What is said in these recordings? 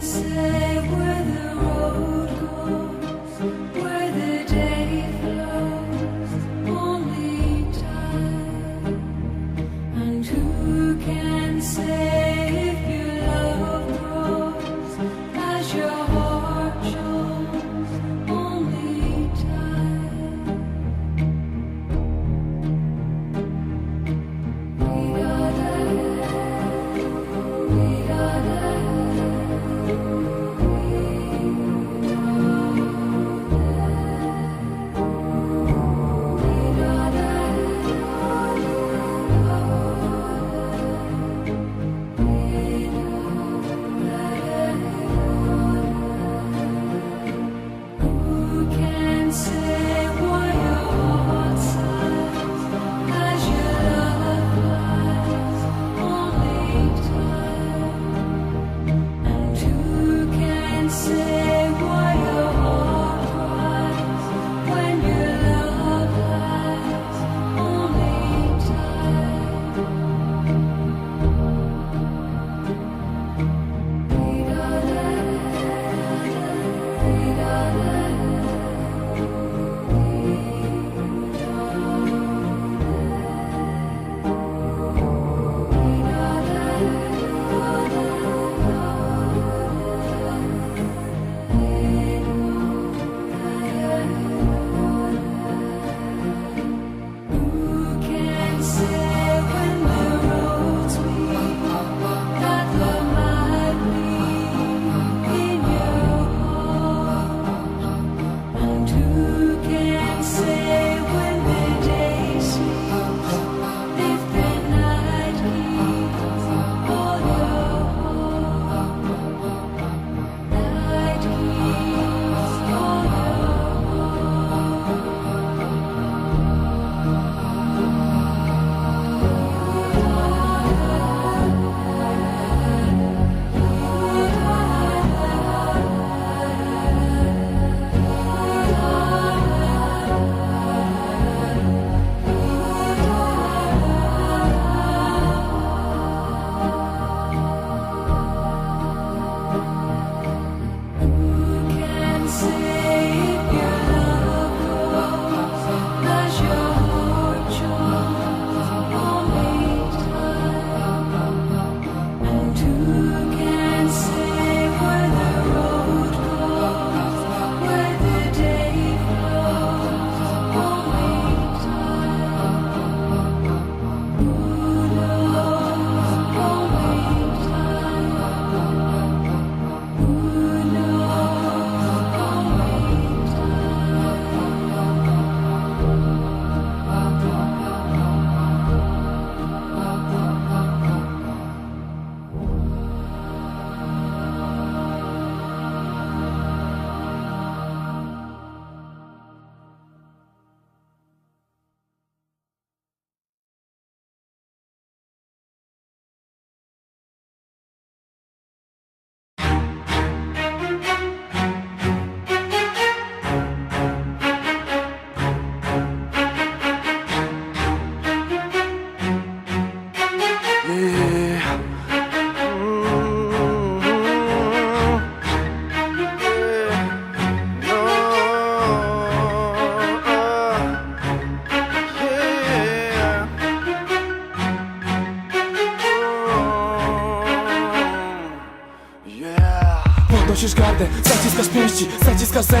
Say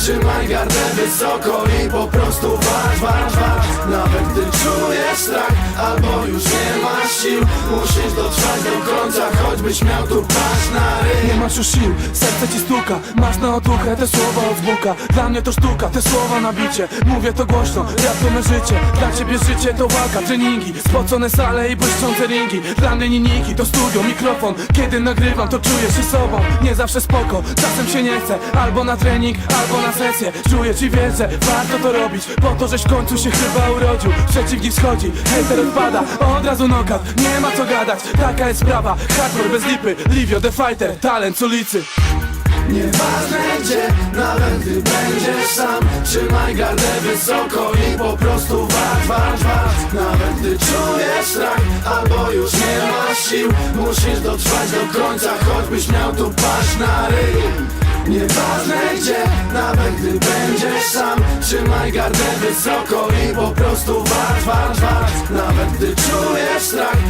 Trzymaj gardę wysoko i po prostu walcz, walcz, walcz. Nawet gdy czujesz strach, albo już nie masz sił Musisz dotrwać do końca, choćbyś miał tu paść na ryj. Nie masz już sił, serce ci stuka Masz na otuchę te słowa od Buka Dla mnie to sztuka, te słowa na bicie. Mówię to głośno, me życie Dla ciebie życie to walka, treningi Spocone sale i błyszczące ringi. Dla mnie linijki to studio, mikrofon. Kiedy nagrywam to czuję się sobą. Nie zawsze spoko, czasem się nie chce. Albo na trening, albo na sesję. Czuję ci wiesz, że warto to robić. Po to, żeś w końcu się chyba urodził. Przeciwnik schodzi, hater odpada. Od razu knockout, nie ma co gadać. Taka jest sprawa, hardcore bez lipy. Livio the fighter, talent z ulicy. Nieważne gdzie, nawet gdy będziesz sam. Trzymaj gardę wysoko i po prostu walcz, walcz, walcz. Nawet gdy czujesz strach, albo już nie masz sił Musisz dotrwać do końca, choćbyś miał tu paść na ryj Nieważne gdzie, nawet gdy będziesz sam. Trzymaj gardę wysoko i po prostu walcz, walcz, walcz. Nawet gdy czujesz strach